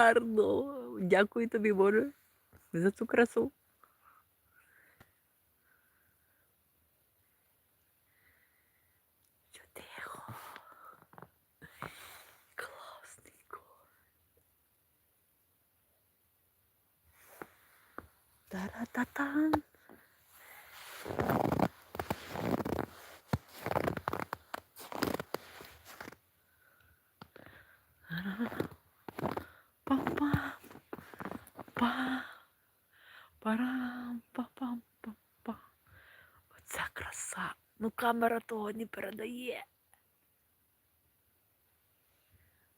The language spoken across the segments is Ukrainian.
гарно. Дякую тобі, Боже, за цю красу. Що тихо. Класненько. Та-ра-та-тан. Краса. Ну камера того не передає.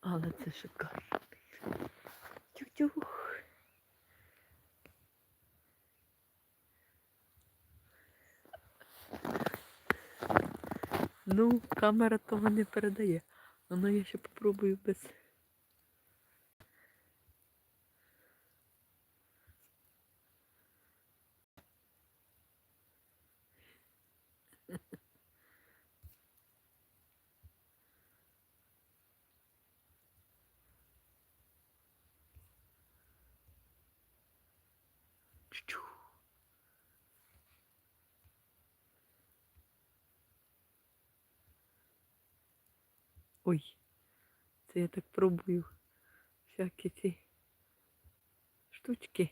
Але це шикарно. Тюх-тюх. Ну, камера того не передає. Ну, я ще попробую без. Ой, це я так пробую всякі ці штучки.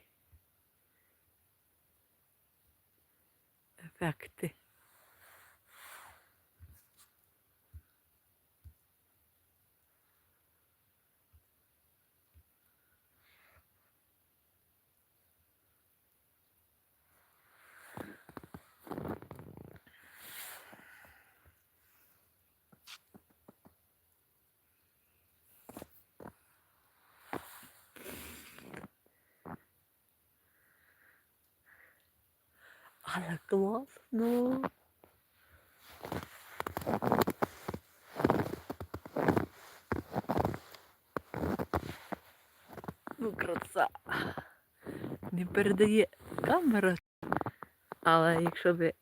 Ефекти. Але класно. Ну, краса. Не передає камера. Але якщо ви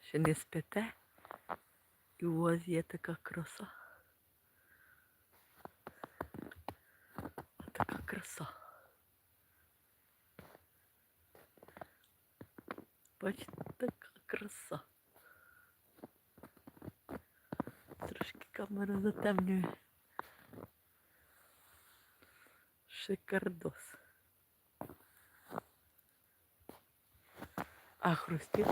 ще не спите, і у вас є така краса. Така краса. Бачите, така краса. Трошки камера затемнює. Шикардос. А хрустів?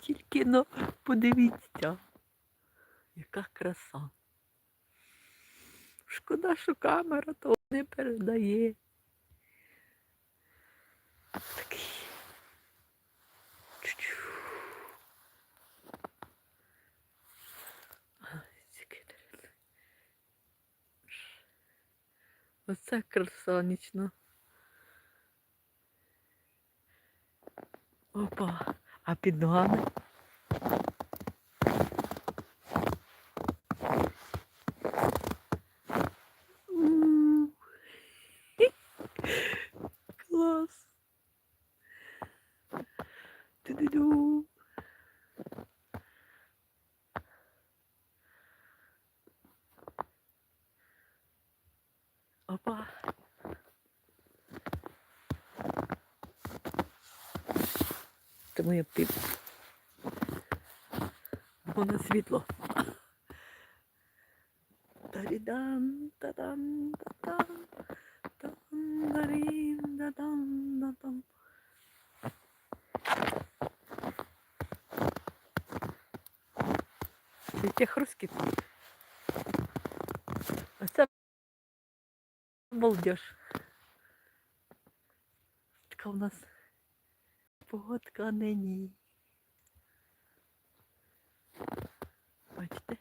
Тільки но подивіться, яка краса. Шкода, що камера того не передає. Такий. Оце краса нічна. Опа, а під ногами? У. Клас. Ту-ду-ду. Опа. Це моє пів. Воно світло. Тарідан, та-дан, та-дан, там, дарін, да-дан, да-дам. Яке хрускіт. Оце балдеж. Така у нас погодка нині. Бачите?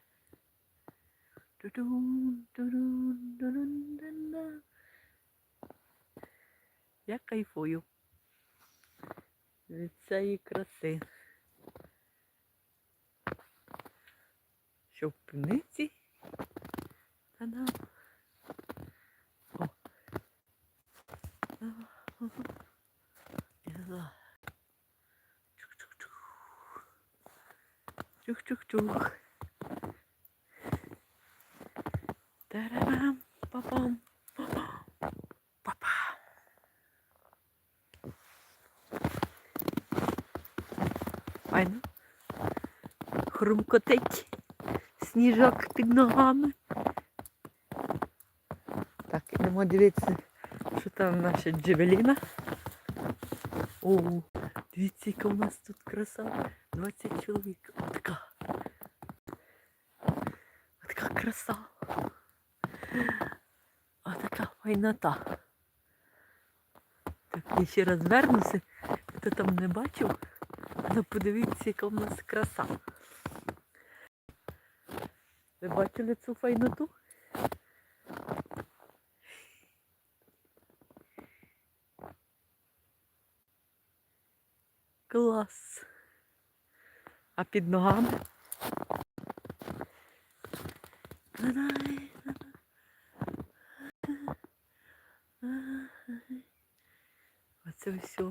Ту-дун, ту-дун, ту-дун, дун-дун. Я кайфую від цієї краси. Що в пивниці? Та-дам. О. Ага, ага. Я. Чух-чух-чух. Тарарам, папам. Папа. Файно. Хрумкотить сніжок під ногами. Так, ідемо дивитися, що там наша джевеліна. О, дивіться, яка у нас тут краса. 20 чоловік. Отака. Отака краса. Отака файнота. Так, я ще раз вернуся. Хто там не бачив, ну подивіться, яка у нас краса. Ви бачили цю файноту? Клас. А під ногами? Оце все.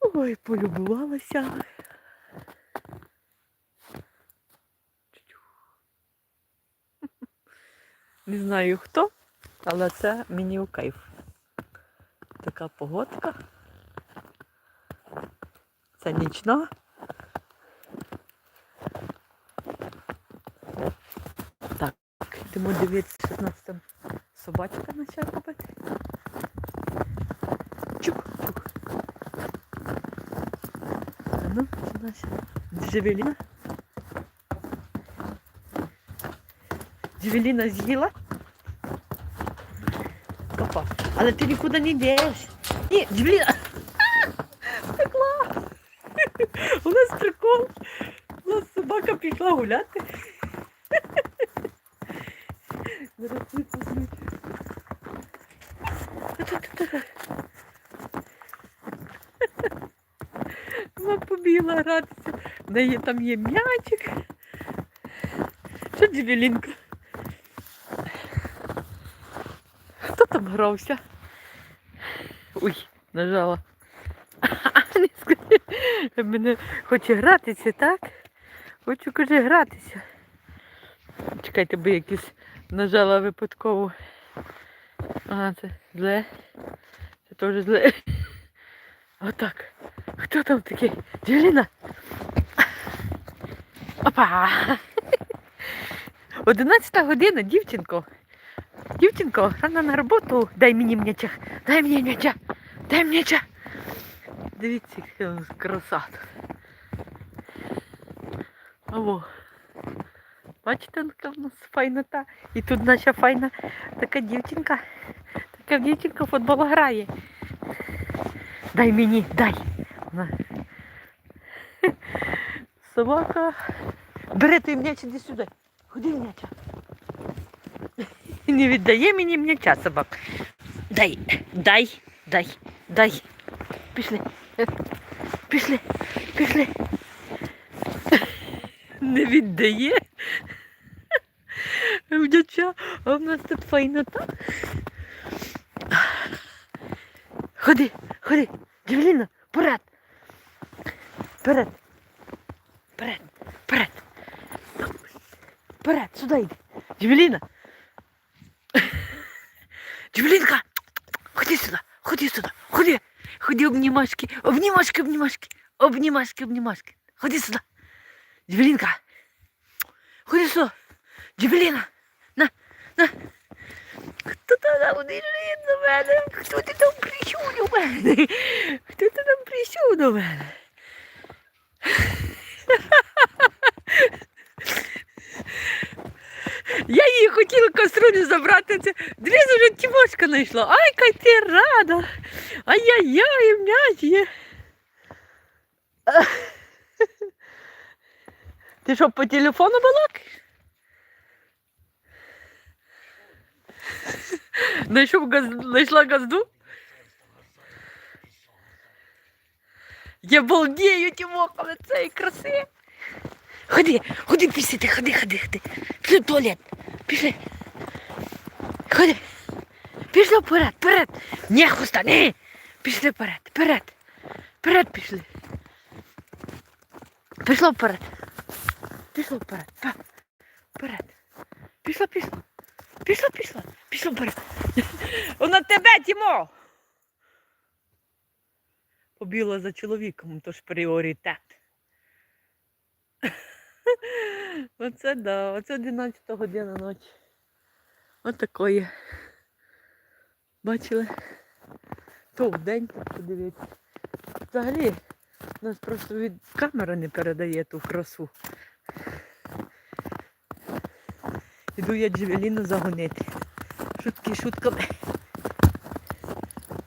Ой, полюбувалася. Не знаю хто, але це мені у кайф. Така погодка. Це нічна. Так, йдемо дивитися, що нас там собачка почала робити. Чук, чук. А ну, це наша Джевеліна. Джевеліна з'їла. Опа. Але ти нікуди не йдеш. Ні, Джевеліна. Пекла. У нас прикол. У нас собака пішла гуляти. Зараз ви познаєте. Та-та-та-та. Вона побігла гратися. В неї там є м'ячик. Що Джевелінка? Хто грався? Ой, нажала. Не. Мене хоче гратися, так? Хочу, каже, гратися. Чекайте, бо якісь нажала випадково. А, це зле. Це теж зле. Отак. Хто там такий? Дівліна? Опа! Одинадцята година, дівчинко. Дівчинко, рано на роботу. Дай мені м'яча. Дай мені м'яча. Дай м'яча. Дивіться, яка краса тут. Бачите, яка в нас файнота. І тут наша файна така дівчинка. Така дівчинка в футбол грає. Дай мені, дай. Собака. Бери той м'яч, іди сюди. Ходи м'яча. Не віддає мені м'яча собак. Дай, дай, дай, дай. Пішли. Пішли, пішли. Не віддає. М'яча, а в нас тут файнота. Ходи, ходи, Джевеліна, вперед. Вперед. Вперед, вперед. Вперед, сюди йди. Джевеліна. Джевелінка, ходи сюди, ходи сюди, ходи. Ходи обнімашки, обнімашки, обнімашки, обнімашки, обнімашки. Ходи сюди. Джевелінка. Ходи сюди. Джевеліна. На, на. Хто там лежить до мене? Хто ти там прийшов до мене? Хто ти там прийшов до мене? Я її хотіла каструлю забрати. Це дивись, вже Тімошка знайшла. Ай, яка ти рада. Ай-яй-яй, м'яч є. Ти що, по телефону балакаєш? Знайшов газ... знайшла газду? Я балдею, Тимоха, від цієї краси. Ходи, ходи пісити, ходи, ходи, ходи. Пішли в туалет. Пішли. Ходи. Пішли вперед, вперед. Не хуста, не. Пішли вперед, вперед. Вперед пішли. Пішло вперед. Пішло вперед. Вперед. Пішло, пішло. Пішло, пішло. Пішло вперед. Вона тебе, Тімо. Побігла за чоловіком, то ж пріоритет. Оце да, оце 11 година ночі. От такої. Бачили? То вдень подивіться. Взагалі, нас просто від камера не передає ту красу. Іду я Джевеліну загонити. Шутки шутками.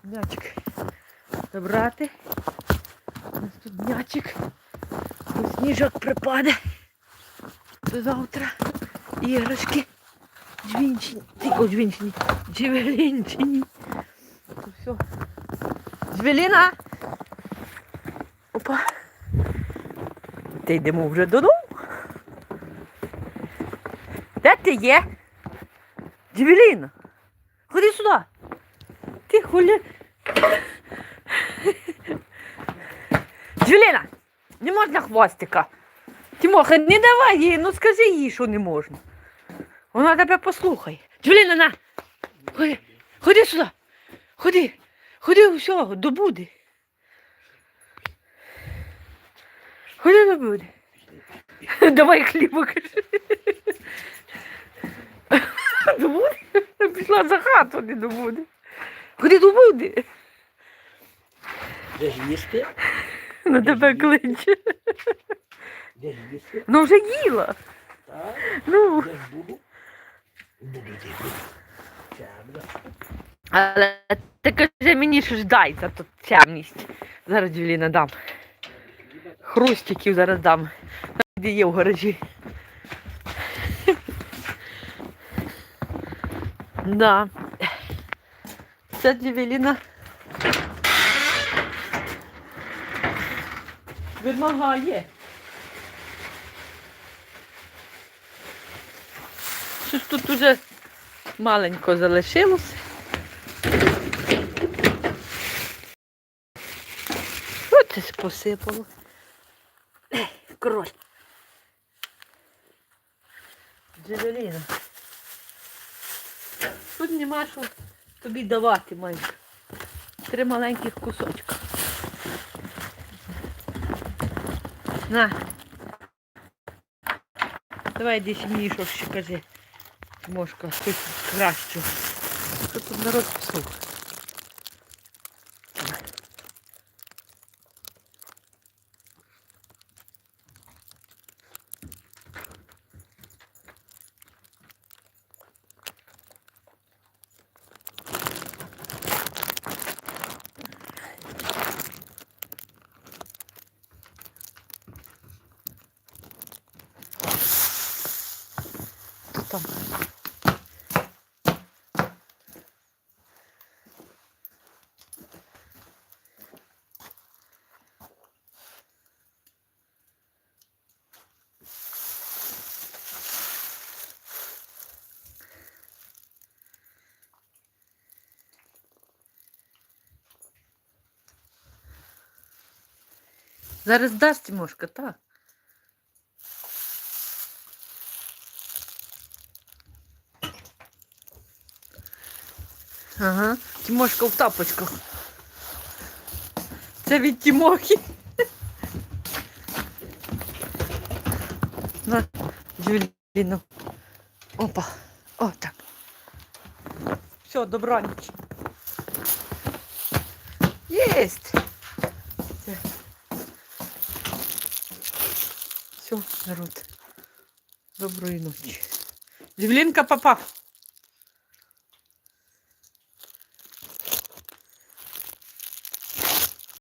М'ячик забрати. У нас тут м'ячик. Сніжок припаде. До завтра. Іграшки. Джвінчині. О, джвінчині. Джевелінчині. Все. Джвеліна! Опа. Ти йдемо вже додому. Де ти є? Джевеліна, ходи сюди. Ти хулі. Джевеліна, не можна хвостика. Тимоха, не давай їй, ну скажи їй, що не можна. Вона тебе послухає. Джевеліна, на. Ходи, ходи сюди. Ходи. Ходи все, до буди. Ходи до буди. Давай хліба кажи. До буди? Пішла за хату, не до буди. Ходи до буди. Де ж їсти? На тебе кличе. Де ж їсти? Ну вже їла. Так, Ну. де ж буду? Буду йти. Чабля. Але ти кажи мені, що ж дай за тут чемність. Зараз Джуліна дам. Хрустиків зараз дам. Де є в гаражі. Да. Це Джевеліна. Вимагає. Щось тут уже маленько залишилось. Що це посипало? Ех, Король. Джевеліна. Тут нема що тобі давати, Майк. Три маленьких кусочка. На. Давай мені що ще кажи. Мошка, щось кращого. Що тут народ псух? Там? Зараз дасть Тимошка, так. Ага, Тимошка в тапочках. Це від Тимохи. На, Джуліну. Опа. О, так. Все, добраніч. Єсть. Це. Все, народ. Доброї ночі. Джевлінка, папа.